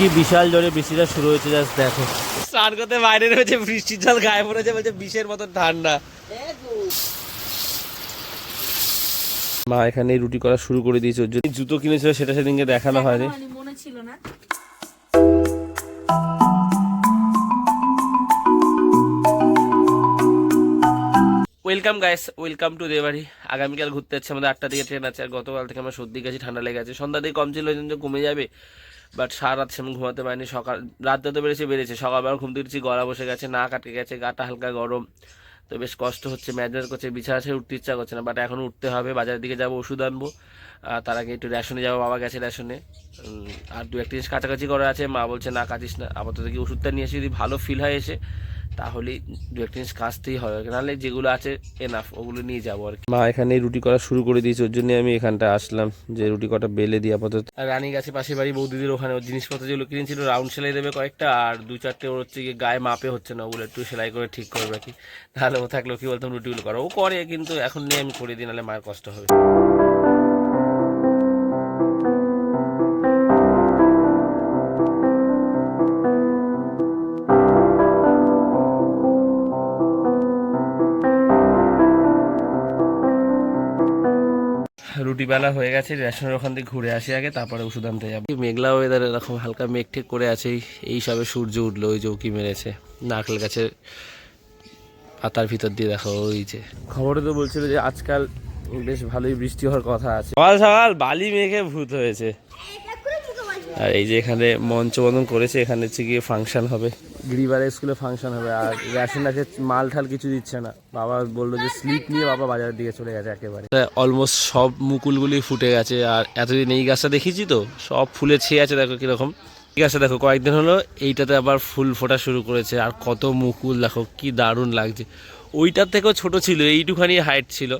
কি বিশাল জোরে বৃষ্টিটা শুরু হয়েছে জাস্ট দেখো। স্নান করতে বাইরে রয়েছে বৃষ্টির জল গায়ে পড়েছে বলছে বিষের মতন ঠান্ডা। মা এখানে রুটি করা শুরু করে দিয়েছে ওর জন্য। জুতো কিনেছিল সেটা সেদিনকে দেখানো হয়নি। মনে ছিল না। ওয়েলকাম গাইস ওয়েলকাম টু দেবাড়ি আগামীকাল ঘুরতে যাচ্ছে আমাদের আটটা দিকে ট্রেন আছে আর গতকাল থেকে আমার সর্দি গেছি ঠান্ডা লেগে আছে। সন্ধ্যা দিয়ে কম ছিল ওই জন্য কমে যাবে। বাট সারা রাত সেমন ঘুমাতে পারিনি। সকাল, রাত যত বেড়েছে বেড়েছে। সকালবেলা ঘুম উঠছি, গলা বসে গেছে, না কাটকে গেছে, গাটা হালকা গরম। তো বেশ কষ্ট হচ্ছে ম্যানেজ করছে, বিছানা সে উঠতে ইচ্ছা করছে না। বাট এখন উঠতে হবে, বাজারের দিকে যাব, ওষুধ আনব। আর তার আগে একটু রেশনে যাব, বাবা গেছে রেশনে। আর দু একটা জিনিস কাছাকাছি করা আছে। মা বলছে, না কাটিস না। আপাতত কি ওষুধটা নিয়ে এসে যদি ভালো ফিল হয় এসে। তাহলেই দু একটা জিনিস কাচতেই হবে। নাহলে যেগুলো আছে এনাফ ওগুলো নিয়ে যাব আর কি। মা এখানে রুটি করা শুরু করে দিয়েছে ওর জন্য আমি এখানটা আসলাম যে রুটি কটা বেলে দিই আপাতত। আর রানী গাছে পাশে বাড়ি বৌদিদির ওখানে ওর জিনিসপত্র যেগুলো কিনেছিল রাউন্ড সেলাই দেবে কয়েকটা আর দু চারটে ওর হচ্ছে গিয়ে গায়ে মাপে হচ্ছে না ওগুলো একটু সেলাই করে ঠিক করবে আর কি। তাহলে ও থাকলেও কি বলতাম রুটিগুলো করো। ও করে কিন্তু এখন নিয়ে আমি করে দিই নাহলে মায়ের কষ্ট হবে। রুটি বেলা হয়ে গেছে রেশনের ওখান থেকে ঘুরে আসি আগে তারপরে ওষুধ আনতে যাব। মেঘলা ওয়েদার এরকম হালকা মেঘ ঠেক করে আছে এই- এই সবে সূর্য উঠল ওই যে উকি মেরেছে। নারকেল গাছের পাতার ভিতর দিয়ে দেখো ওই যে। খবরে তো বলছিল যে আজকাল বেশ ভালোই বৃষ্টি হওয়ার কথা আছে। সকাল সকাল বালি মেঘে ভূত হয়েছে। আর এই যে এখানে মঞ্চ বন্ধন করেছে এখানে হচ্ছে গিয়ে ফাংশন হবে। গিরিবারে স্কুলে ফাংশন হবে। আর রেশন আছে, মাল ঠাল কিছু দিচ্ছে না। বাবা বলল যে স্লিপ নিয়ে বাবা বাজারের দিকে চলে গেছে একেবারে। অলমোস্ট সব মুকুলগুলি ফুটে গেছে, আর এতদিন এই গাছটা দেখেছি তো? সব ফুলে ছেয়ে আছে, দেখো কীরকম। এই গাছটা দেখো, কয়েকদিন হলো এইটাতে আবার ফুল ফোটা শুরু করেছে, আর কত মুকুল, দেখো কি দারুণ লাগছে। ওইটার থেকেও ছোট ছিল, এইটুখানি হাইট ছিল।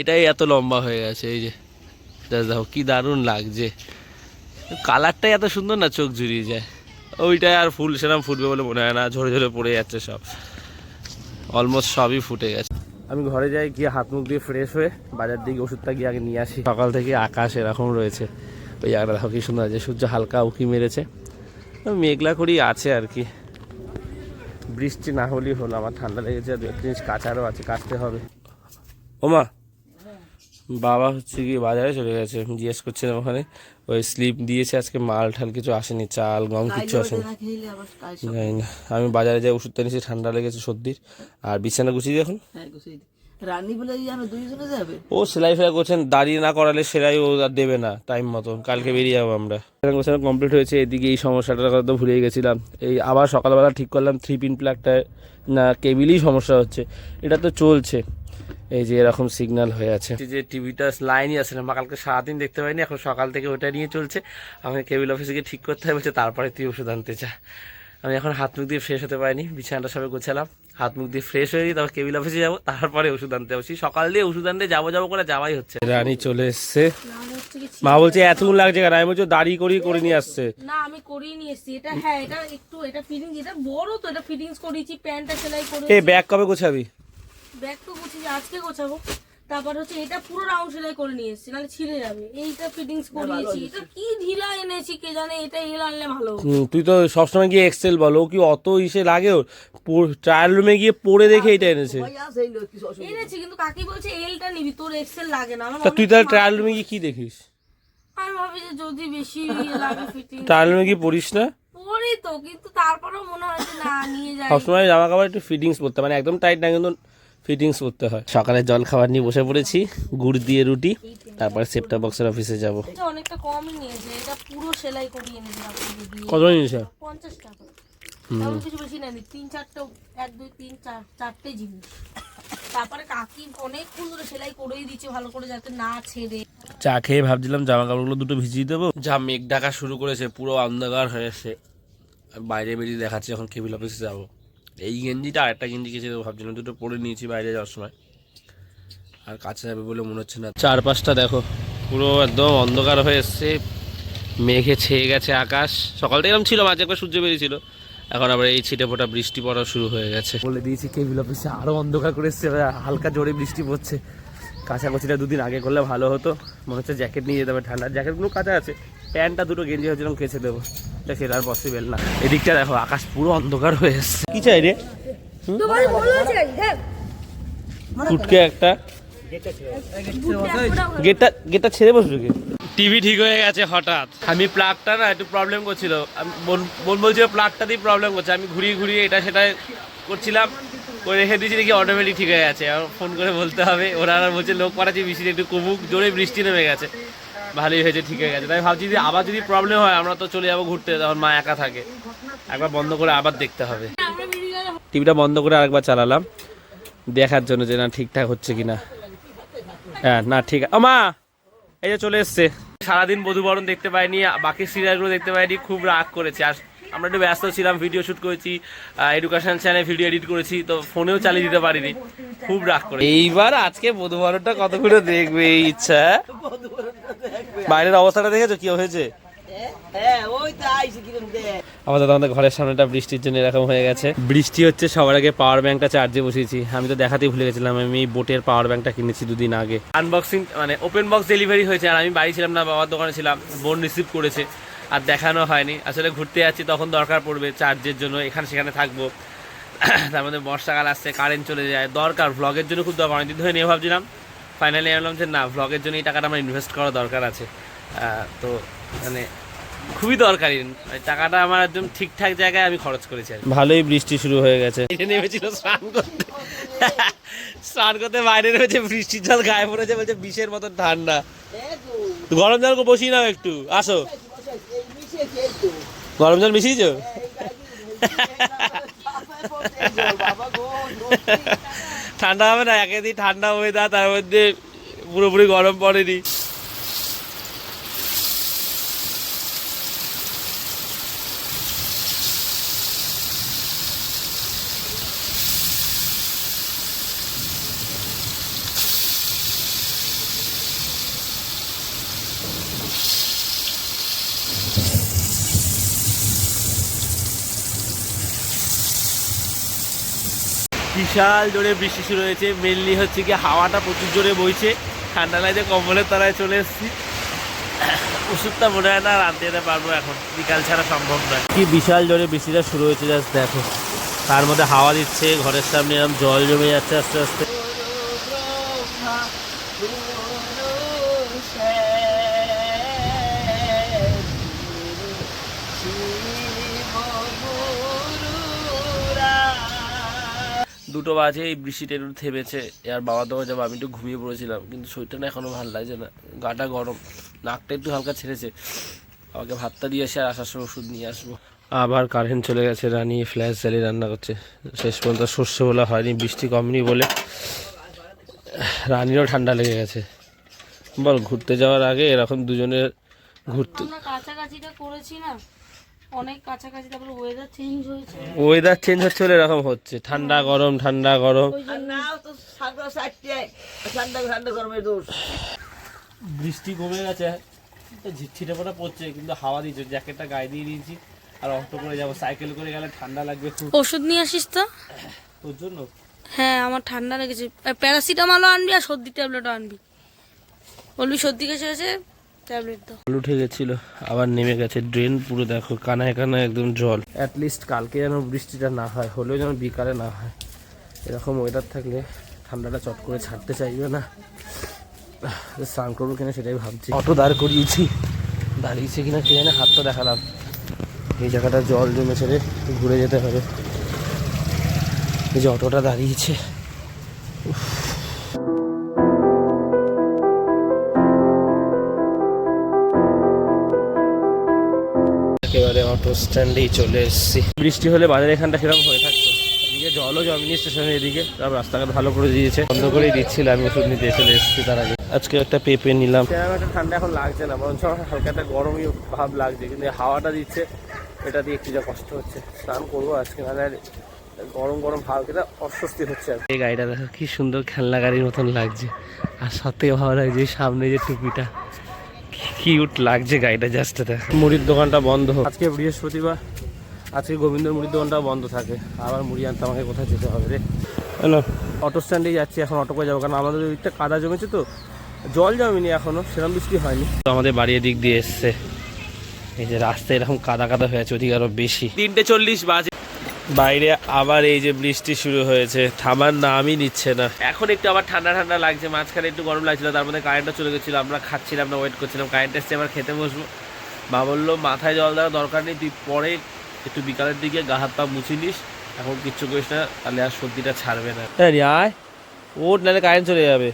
এটাই এত লম্বা হয়ে গেছে, এই যে। দেখো কি দারুণ লাগছে। কালারটাই এত সুন্দর না, চোখ জুড়িয়ে যায়। ওইটাই আর ফুল সেরকম ফুটবে বলে মনে হয় না। ঝরে ঝরে পড়ে যাচ্ছে সব। অলমোস্ট সবই ফুটে গেছে। আমি ঘরে যাই গিয়ে হাত মুখ দিয়ে ফ্রেশ হয়ে বাজার দিকে ওষুধটা গিয়ে আগে নিয়ে আসি। সকাল থেকে আকাশ এরকম রয়েছে। ওই জায়গাটা দেখো কি সুন্দর আছে সূর্য হালকা উকি মেরেছে। মেঘলা করেই আছে আর কি। বৃষ্টি না হলেই হলো আমার ঠান্ডা লেগেছে আর দু একটা জিনিস কাচারও আছে কাচতে হবে। ওমা বাবা হচ্ছে কি বাজারে চলে গেছে। জিজ্ঞেস করছিলাম ওখানে ওই স্লিপ দিয়েছে আজকে মাল ঠাল কিছু আসেনি চাল গম কিচ্ছু আসেনি। জানি না। আমি বাজারে যাই ওষুধটা নিয়েছি ঠান্ডা লেগেছে সর্দির। আর বিছানা গুছিয়ে দিই এখন? হ্যাঁ গুছিয়ে দিই। রানী বলে দুইজনে যাবে? ও সেলাই ফেলাই করছেন দাঁড়িয়ে না করালে সেলাই ও আর দেবে না টাইম মতো কালকে বেরিয়ে যাব আমরা। গোছানো কমপ্লিট হয়েছে এদিকে এই সমস্যাটার কথা তো ভুলেই গেছিলাম। এই আবার সকালবেলা ঠিক করলাম থ্রি পিন প্লাগটা না কেবিলই সমস্যা হচ্ছে। এটা তো চলছে। এই যে এরকম সিগন্যাল হয়ে আছে। যে টিভিটা লাইনই আছে না মা কালকে সারাদিন দেখতে পাইনি এখন সকাল থেকে ওটা নিয়ে চলছে। আমাকে কেবিল অফিসে গিয়ে ঠিক করতে হবে বলছে তারপরে তুই ওষুধ আনতে চা আমি এখন হাত মুখ দিয়ে ফ্রেশ হতে পারিনি বিছানাটা সবে গোছালাম। হাত মুখ দিয়ে ফ্রেশ হয়ে তারপর কেবিল অফিসে যাব তারপরে ওষুধ আনতে যাব। সকাল দিয়ে ওষুধ আনতে যাব যাব করে যাওয়াই হচ্ছে। রানী চলে এসছে। মা বলছে এতক্ষণ লাগছে কেন? আমি বলছি দাঁড়িয়ে করিয়ে করে নিয়ে আসছে। না আমি করিয়ে নিয়ে এসেছি। এটা হ্যাঁ এটা একটু এটা ফিটিংস এটা বড় তো এটা ফিটিংস করেছি প্যান্টটা সেলাই করে এই ব্যাগ কবে গোছাবি? ব্যাগ তো গুছিয়ে আজকে গোছাবো। তারপর হচ্ছে এটা পুরো রাউন্ড সেলাই করে নিয়ে এসেছি নাহলে ছিঁড়ে যাবে। এইটা ফিটিংস করিয়েছি। এটা কি ঢিলা এনেছি কে জানে এটা এল আনলে ভালো তুই তো সবসময় গিয়ে এক্সেল বলো ও কি অত ইসে লাগে ওর? ট্রায়াল রুমে গিয়ে পড়ে দেখে এটা এনেছে। এনেছি কিন্তু কাকি বলছে এলটা নিবি তোর এক্সেল লাগে না। আমার তা তুই তাহলে ট্রায়াল রুমে গিয়ে কি দেখিস? আমি ভাবি যে যদি বেশি লাগে ফিটিং ট্রায়াল রুমে গিয়ে পড়িস না? পরি তো কিন্তু তারপরেও মনে হয় যে না নিয়ে যাই। সবসময় জামা কাপড় একটু ফিটিংস করতে মানে একদম টাইট না কিন্তু ফিটিংস করতে হয়। সকালে জল খাবার নিয়ে বসে পড়েছি গুড় দিয়ে রুটি তারপরে সেপ্টা বক্সের অফিসে যাব। অনেকটা কমই নিয়েছে এটা পুরো সেলাই করিয়ে এনেছে কত জিনিস পঞ্চাশ টাকা। তেমন কিছু বেশি নেয়নি তিন চারটে এক দুই তিন চার চারটে জিনিস। তারপরে কাকি অনেকক্ষণ ধরে সেলাই করেই দিচ্ছে ভালো করে যাতে না ছেড়ে। চা খেয়ে ভাবছিলাম জামা কাপড়গুলো দুটো ভিজিয়ে দেবো। যা মেঘ ডাকা শুরু করেছে পুরো অন্ধকার হয়েছে আর বাইরে বেরিয়ে দেখাচ্ছে এখন কেবিল অফিসে যাব। এই গেঞ্জিটা আর একটা গেঞ্জি গেছে ভাবছিলাম দুটো পরে নিয়েছি বাইরে যাওয়ার সময়। আর কাছে যাবে বলে মনে হচ্ছে না। চারপাশটা দেখো, পুরো একদম অন্ধকার হয়ে এসছে। মেঘে ছেয়ে গেছে আকাশ। সকাল থেকে এরকম ছিল, মাঝে একবার সূর্য বেরিয়েছিল। এখন আবার এই ছিটে ফোটা বৃষ্টি পড়া শুরু হয়ে গেছে। বলে দিয়েছি, কেবিল অফিসে আরও অন্ধকার করে এসছে হালকা জোরে বৃষ্টি পড়ছে। কাছাকাছিটা দুদিন আগে করলে ভালো হতো। মনে হচ্ছে জ্যাকেট নিয়ে যেতে হবে ঠান্ডার জ্যাকেটগুলো কাঁচা আছে। প্যান্টটা দুটো গেঞ্জি হয়েছিলাম কেচে দেবো। এটা সেটা আর পসিবল না। এদিকটা দেখো আকাশ পুরো অন্ধকার হয়ে এসছে। কি চাই রে? ফুটকে একটা। গেটটা গেটটা ছেড়ে বসবে কি? টিভি ঠিক হয়ে গেছে হঠাৎ। আমি প্লাগটা না একটু প্রবলেম করছিল। বোন বলছিল প্লাগটা দিয়ে প্রবলেম করছে। আমি ঘুরিয়ে ঘুরিয়ে এটা সেটা করছিলাম। করে রেখে দিয়েছি দেখি অটোমেটিক ঠিক হয়ে গেছে। আর ফোন করে বলতে হবে, ওরা আর বলছে, লোক পাঠাচ্ছি বৃষ্টি একটু কমুক জোরে বৃষ্টি নেমে গেছে। ভালোই হয়েছে, ঠিক হয়ে গেছে। তাই ভাবছি যদি আবার যদি প্রবলেম হয়, আমরা তো চলে যাব ঘুরতে, তখন মা একা থাকে। একবার বন্ধ করে আবার দেখতে হবে। টিভিটা বন্ধ করে আরেকবার চালালাম, দেখার জন্য যে না ঠিকঠাক হচ্ছে কিনা। হ্যাঁ না, ঠিক আছে মা, এই যে চলে এসছে। সারাদিন বধুবরণ দেখতে পাইনি, বাকি সিরিয়ালগুলো দেখতে পাইনি, খুব রাগ করেছে। আর আমরা একটু ব্যস্ত ছিলাম ভিডিও শুট করেছি এডুকেশন চ্যানেল ভিডিও এডিট করেছি তো ফোনেও চালিয়ে দিতে পারিনি। খুব রাগ করে এইবার আজকে বধুবরণটা কতগুলো দেখবে এই ইচ্ছা? বাইরের অবস্থাটা দেখেছ? কি হয়েছে? হ্যাঁ আমাদের আমাদের ঘরের সামনেটা বৃষ্টির জন্য এরকম হয়ে গেছে। বৃষ্টি হচ্ছে সবার আগে পাওয়ার ব্যাংকটা চার্জে বসিয়েছি। আমি তো দেখাতেই ভুলে গেছিলাম আমি বোটের পাওয়ার ব্যাংকটা কিনেছি দুদিন আগে। আনবক্সিং মানে ওপেন বক্স ডেলিভারি হয়েছে আর আমি বাড়ি ছিলাম না বাবার দোকানে ছিলাম বোন রিসিভ করেছে। আর দেখানো হয়নি। আসলে ঘুরতে যাচ্ছি তখন দরকার পড়বে চার্জের জন্য এখানে সেখানে থাকব। তার মধ্যে বর্ষাকাল আসছে কারেন্ট চলে যায় দরকার। ভ্লগের জন্য খুব দরকার অনেকদিন ধরে নিয়ে ভাবছিলাম। ফাইনালি বললাম যে না ভ্লগের জন্য এই টাকাটা আমার ইনভেস্ট করা দরকার আছে। তো মানে খুবই দরকারি। টাকাটা আমার একদম ঠিকঠাক জায়গায় আমি খরচ করেছি আর ভালোই বৃষ্টি শুরু হয়ে গেছে। নেমেছিল স্নান করতে। স্নান করতে বাইরে নেমেছে বৃষ্টির জল গায়ে পড়েছে বলছে বিষের মতন ঠান্ডা। গরম জল বসিয়ে নাও একটু আসো। গরম জল মিশিয়েছ? ঠান্ডা হবে না একেদিন ঠান্ডা ওয়েদার তার মধ্যে পুরোপুরি গরম পড়েনি। বিশাল জোরে বৃষ্টি শুরু হয়েছে। মেনলি হচ্ছে কি হাওয়াটা প্রচুর জোরে বইছে। ঠান্ডা লাগছে, কম্বলের তলায় চলে এসেছি। ওষুধটা মনে হয় না রাঁধতে যেতে পারব এখন। বিকাল ছাড়া সম্ভব নয়। কি বিশাল জোরে বৃষ্টিটা শুরু হয়েছে জাস্ট দেখো। তার মধ্যে হাওয়া দিচ্ছে, ঘরের সামনে এরকম জল জমে যাচ্ছে আস্তে আস্তে। দুটো বাজে এই বৃষ্টিটা একটু থেমেছে। আর বাবা দেওয়া যাব আমি একটু ঘুমিয়ে পড়েছিলাম কিন্তু শরীরটা না এখনও ভালো লাগছে না। গাটা গরম নাকটা একটু হালকা ছেড়েছে। আমাকে ভাতটা দিয়ে এসে আর আসার সময় ওষুধ নিয়ে আসব। আবার কারেন্ট চলে গেছে রানি ফ্ল্যাশ জ্বালিয়ে রান্না করছে। শেষ পর্যন্ত শস্য বলা হয়নি বৃষ্টি কমেনি বলে। রানিরও ঠান্ডা লেগে গেছে। বল ঘুরতে যাওয়ার আগে এরকম দুজনের ঘুরতে কাছাকাছিটা করেছি না। অনেক কাছাকাছি তারপরে ওয়েদার চেঞ্জ হয়েছে। ওয়েদার চেঞ্জ হচ্ছে বলে এরকম হচ্ছে। ঠান্ডা গরম ঠান্ডা গরম। ঠান্ডা ঠান্ডা গরমের দোষ। বৃষ্টি কমে গেছে। ছিটে ফোটা পড়ছে কিন্তু হাওয়া দিচ্ছে জ্যাকেটটা গায়ে দিয়ে দিয়েছি। আর অটো করে যাব। সাইকেল করে গেলে ঠান্ডা লাগবে খুব। ওষুধ নিয়ে আসিস তো? তোর জন্য? হ্যাঁ আমার ঠান্ডা লেগেছে। প্যারাসিটামলও আনবি আর সর্দি ট্যাবলেটও আনবি। বলবি সর্দি আছে? ট্যাবলেট দাও। জল উঠে গেছিল আবার নেমে গেছে ড্রেন পুরো দেখো কানায় কানায় একদম জল। অ্যাটলিস্ট কালকে যেন বৃষ্টিটা না হয় হলেও যেন বিকালে না হয়। এরকম ওয়েদার থাকলে ঠান্ডাটা চট করে ছাড়তে চাইবে না। স্নান করব কিনা সেটাই ভাবছি। অটো দাঁড় করিয়েছি। দাঁড়িয়েছে কিনা কে জানে হাতটা দেখালাম। এই জায়গাটা জল জমেছে রে ঘুরে যেতে হবে। এই যে অটোটা দাঁড়িয়েছে। একেবারে অটো স্ট্যান্ডেই চলে এসেছি। বৃষ্টি হলে বাজার এখানটা সেরকম হয়ে থাকতো। এদিকে জলও জমিনি স্টেশনের এদিকে সব রাস্তাঘাট ভালো করে দিয়েছে। বন্ধ করেই দিচ্ছিল আমি ওষুধ নিতে চলে এসেছি তার আগে। আজকে একটা পেঁপে নিলাম। সেরকম একটা ঠান্ডা এখন লাগছে না বরঞ্চ হালকা একটা গরমই ভাব লাগছে কিন্তু হাওয়াটা দিচ্ছে এটা দিয়ে একটু যা কষ্ট হচ্ছে। স্নান করব আজকে নাহলে গরম গরম হাওয়া খেতে অস্বস্তি হচ্ছে এই গাড়িটা দেখো কি সুন্দর খেলনা গাড়ির মতন লাগছে। আর সব থেকে ভালো লাগছে সামনে যে টুপিটা। কিউট লাগছে গাড়িটা জাস্ট মুড়ির দোকানটা বন্ধ আজকে বৃহস্পতিবার আজকে গোবিন্দর মুড়ির দোকানটা বন্ধ থাকে। আবার মুড়ি আনতে আমাকে কোথায় যেতে হবে রে? অটো স্ট্যান্ডেই যাচ্ছি এখন অটো করে যাব কারণ আমাদের ওইটা কাদা জমেছে তো জল জমেনি এখনও সেরকম বৃষ্টি হয়নি। তো আমাদের বাড়ির দিক দিয়ে এসছে। এই যে রাস্তায় এরকম কাদা কাদা হয়ে আছে ওদিকে আরও বেশি। তিনটে চল্লিশ বাজে। বাইরে আবার এই যে বৃষ্টি শুরু হয়েছে থামার নামই নিচ্ছে না। এখন একটু আবার ঠান্ডা ঠান্ডা লাগছে মাঝখানে একটু গরম লাগছিল তার মধ্যে কারেন্টটা চলে গেছিল আমরা খাচ্ছিলাম না ওয়েট করছিলাম কারেন্ট এসছে আবার খেতে বসবো। মা বলল মাথায় জল দেওয়ার দরকার নেই তুই পরে একটু বিকালের দিকে গা হাত পা মুছি নিস এখন কিচ্ছু করিস না তাহলে আর সর্দিটা ছাড়বে না। আয় ওর নাহলে কারেন্ট চলে যাবে।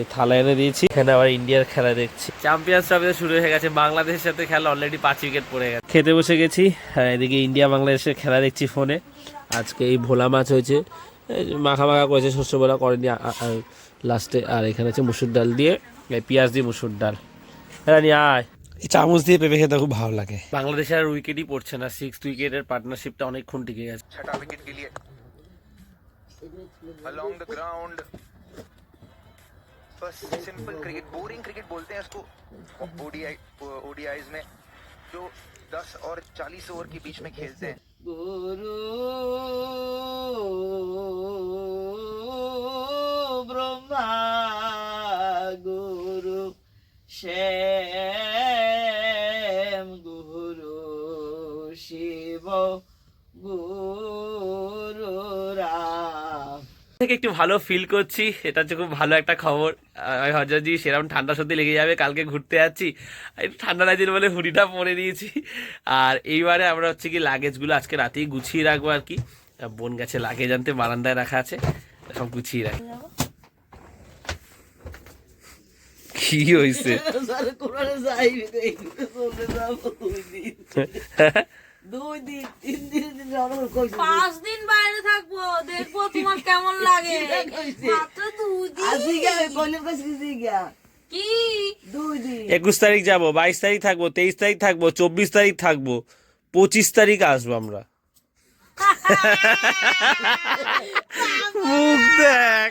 এই থালা এনে দিয়েছি। এখানে আবার ইন্ডিয়ার খেলা দেখছি। চ্যাম্পিয়ন্স ট্রফিতে শুরু হয়ে গেছে। বাংলাদেশের সাথে খেলা অলরেডি পাঁচ উইকেট পড়ে গেছে। খেতে বসে গেছি। হ্যাঁ এদিকে ইন্ডিয়া বাংলাদেশের খেলা দেখছি ফোনে। আজকে এই ভোলা মাছ হয়েছে। মাখা মাখা করেছে শস্যবেলা করেনি। লাস্টে আর এখানে আছে মুসুর ডাল দিয়ে পেঁয়াজ দিয়ে মুসুর ডাল। রানি আয়। চামচ দিয়ে পেঁপে খেতে খুব ভালো লাগে। বাংলাদেশ আর উইকেটই পড়ছে না। সিক্স উইকেটের পার্টনারশিপটা অনেকক্ষণ টিকে গেছে। ছটা উইকেট কে লিয়ে along the बस सिंपल क्रिकेट बोरिंग क्रिकेट बोलते हैं उसको ओडीआई ओडीआईज में, जो 10 और 40 ओवर के बीच में खेलते हैं। गुरु, ब्रह्मा, गुरु, शे থেকে একটু ভালো ফিল করছি। এটা হচ্ছে খুব ভালো একটা খবর। হজরজি সেরকম ঠান্ডা সর্দি লেগে যাবে কালকে ঘুরতে যাচ্ছি। ঠান্ডা লাগছিল বলে হুডিটা পরে দিয়েছি আর এইবারে আমরা হচ্ছে কি লাগেজগুলো আজকে রাতেই গুছিয়ে রাখব আর কি। বোন গেছে লাগেজ আনতে বারান্দায় রাখা আছে। সব গুছিয়ে রাখ। কি হয়েছে দুই দিন তিন দিন পাঁচ দিন বাইরে থাকব দেখব তোমার কেমন লাগে। মাত্র দুই দিন কি দুই দিন একুশ তারিখ যাব বাইশ তারিখ থাকব তেইশ তারিখ থাকব চব্বিশ তারিখ থাকব পঁচিশ তারিখ আসব আমরা। মুখ দেখ।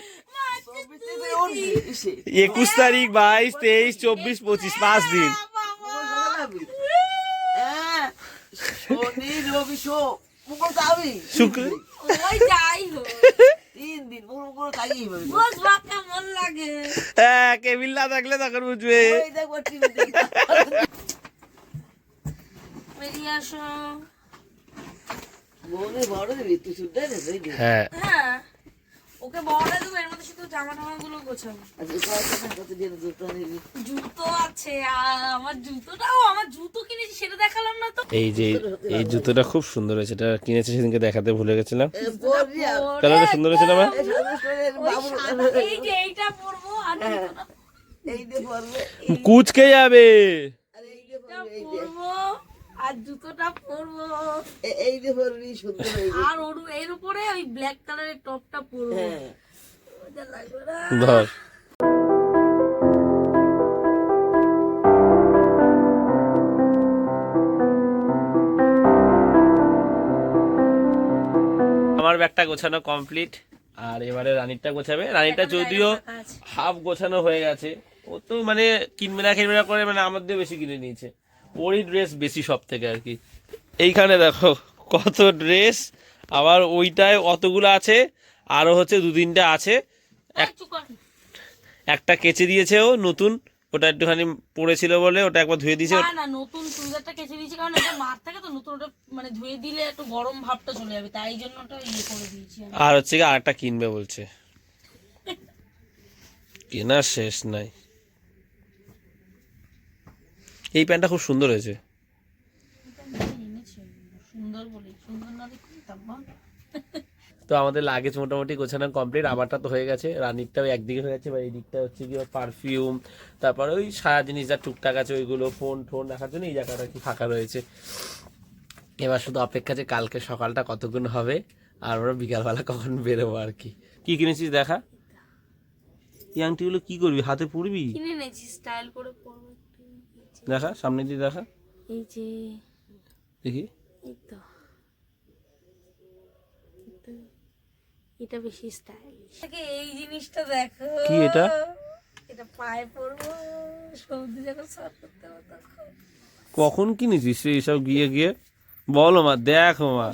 একুশ তারিখ বাইশ তেইশ চব্বিশ পঁচিশ পাঁচ দিন হ্যাঁ, শনি রবি শো মুকুল যাবি শুক্র ওই যাই হোক। তিন দিন মুকুল মুকুল তাই বুঝবা কেমন লাগে। হ্যাঁ থাকলে তখন বুঝবে। ওই দেখো টিভি বেরিয়ে আসো। বড় দিবি তুই শুদ্ধ হ্যাঁ। হ্যাঁ। ওকে বড় দেবো এর মধ্যে শুধু জামা টামা গুলো গোছাবো নিবি জুতো আছে আমার জুতোটাও আমার জুতো কিনেছি সেটা দেখালাম না তো। এই যে এই জুতোটা খুব সুন্দর হয়েছে এটা কিনেছি সেদিনকে দেখাতে ভুলে গেছিলাম। কালারটা সুন্দর হয়েছে না? ওই এই যে এইটা পরবো আর এই কুচকে যাবে। পরবো। আর জুতোটা পরবো। এ- এই দিয়ে পড়বি সুন্দর আর ওর এর উপরে ওই ব্ল্যাক কালারের টপটা পরবো। হ্যাঁ। লাগবে না? আমার ব্যাগটা গোছানো কমপ্লিট আর এবারে রানীরটা গোছাবে। রানীরটা যদিও হাফ গোছানো হয়ে গেছে ও তো মানে কিনবে না কিনবে না করে মানে আমার দিয়ে বেশি কিনে নিয়েছে। ওরই ড্রেস বেশি সব থেকে আর কি। এইখানে দেখো কত ড্রেস আবার ওইটায় অতগুলো আছে আরও হচ্ছে দু তিনটা আছে একটা কেচে দিয়েছে ও নতুন ওটা একটুখানি পড়েছিল বলে ওটা একবার ধুয়ে দিয়েছে। না না নতুন চুড়িদারটা কেচে দিয়েছি কারণ এটা মার থাকে তো নতুন ওটা মানে ধুয়ে দিলে একটু গরম ভাবটা চলে যাবে তাই জন্য ওটা ইয়ে করে দিয়েছি আর হচ্ছে কি আরেকটা কিনবে বলছে। কেনার শেষ নাই। এই প্যান্টটা খুব সুন্দর হয়েছে। তো আমাদের লাগেজ মোটামুটি গোছানো কমপ্লিট আমারটা তো হয়ে গেছে রানিরটাও একদিকে হয়ে গেছে বা এই দিকটা হচ্ছে কি পারফিউম তারপর ওই সারা জিনিস যা টুকটাক আছে ওইগুলো ফোন টোন রাখার জন্য এই জায়গাটা কি ফাঁকা রয়েছে। এবার শুধু অপেক্ষা যে কালকে সকালটা কতক্ষণ হবে আর ওরা বিকালবেলা কখন বেরোবো আর কি। কি কিনেছিস দেখা? এই আংটিগুলো কি করবি হাতে পরবি? কিনে এনেছি স্টাইল করে পরবো। একটু। দেখা সামনে দিয়ে দেখা। এই যে দেখি। এই তো। এটা বেশি স্টাইলিশ এই জিনিসটা দেখো। কি এটা? এটা পায়ে পরবো সৌদি যখন সর করতে কখন কিনেছিস এইসব গিয়ে গিয়ে? বলো মা দেখো মা।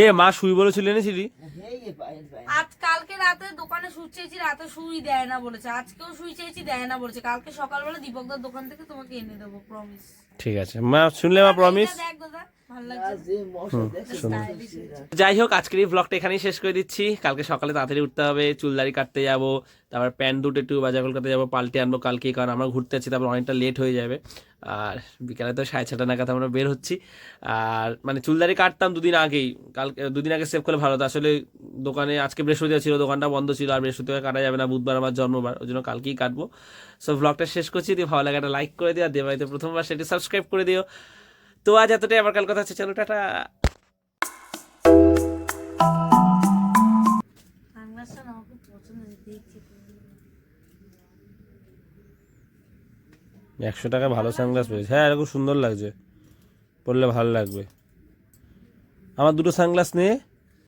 এ মা শুই বলেছিল এনেছিলি? আজ কালকে রাতে দোকানে সুই চেয়েছি রাতে সুই দেয় না বলেছে। আজকেও সুই চেয়েছি দেয় না বলেছে। কালকে সকালবেলা দীপকদার দোকান থেকে তোমাকে এনে দেবো প্রমিস ঠিক আছে। মা শুনলে মা প্রমিস যাই হোক আজকের এই ব্লগটা এখানেই শেষ করে দিচ্ছি। কালকে সকালে তাড়াতাড়ি উঠতে হবে চুলদারি কাটতে যাব তারপর প্যান্ট দুটো একটু বাজার কলকাতা যাব পাল্টে আনব কালকে কারণ আমরা ঘুরতে যাচ্ছি তারপর অনেকটা লেট হয়ে যাবে। আর বিকালে তো সাড়ে ছটা নাগাদ আমরা বের হচ্ছি। আর মানে চুলদারি কাটতাম দুদিন আগেই। কালকে, দুদিন আগে সেভ করলে ভালো হতো। আসলে দোকানে আজকে বৃহস্পতিবার ছিল, দোকানটা বন্ধ ছিল, আর বৃহস্পতিবার কাটা যাবে না, বুধবার আমার জন্মবার, ওই জন্য কালকেই কাটবো। সো ব্লগটা শেষ করছি। দিয়ে ভালো লাগে একটা লাইক করে দিও, আর দেবাইতে প্রথমবার সেটি সাবস্ক্রাইব করে দিও। তো আজ এতটাই আমার কাল কথা হচ্ছে। চলো, টাটা। দেখছি। একশো টাকা ভালো সানগ্লাস পেয়েছে। হ্যাঁ এরকম সুন্দর লাগছে। পরলে ভালো লাগবে। আমার দুটো সানগ্লাস নিয়ে